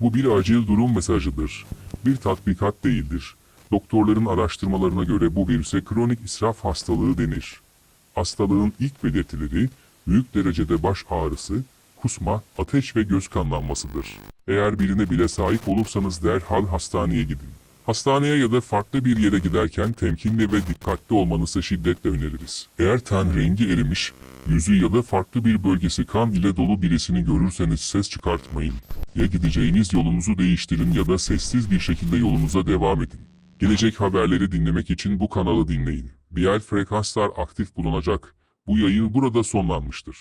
Bu bir acil durum mesajıdır. Bir tatbikat değildir. Doktorların araştırmalarına göre bu virüse kronik israf hastalığı denir. Hastalığın ilk belirtileri büyük derecede baş ağrısı, kusma, ateş ve göz kanlanmasıdır. Eğer birine bile sahip olursanız derhal hastaneye gidin. Hastaneye ya da farklı bir yere giderken temkinli ve dikkatli olmanızı şiddetle öneririz. Eğer ten rengi erimiş, yüzü ya da farklı bir bölgesi kan ile dolu birisini görürseniz ses çıkartmayın. Ya gideceğiniz yolunuzu değiştirin ya da sessiz bir şekilde yolunuza devam edin. Gelecek haberleri dinlemek için bu kanalı dinleyin. Diğer frekanslar aktif bulunacak. Bu yayın burada sonlanmıştır.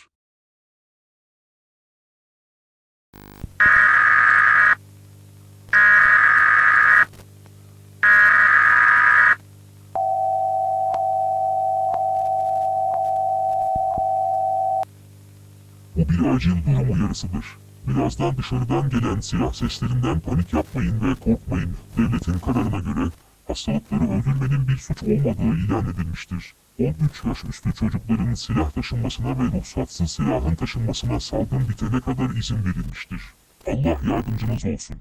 Bu bir acil durum uyarısıdır. Birazdan dışarıdan gelen silah seslerinden panik yapmayın ve korkmayın. Devletin kararına göre hastalıkları öldürmenin bir suç olmadığı ilan edilmiştir. 13 yaş üstü çocukların silah taşınmasına ve ruhsatsız silahın taşınmasına salgın bitene kadar izin verilmiştir. Allah yardımcınız olsun.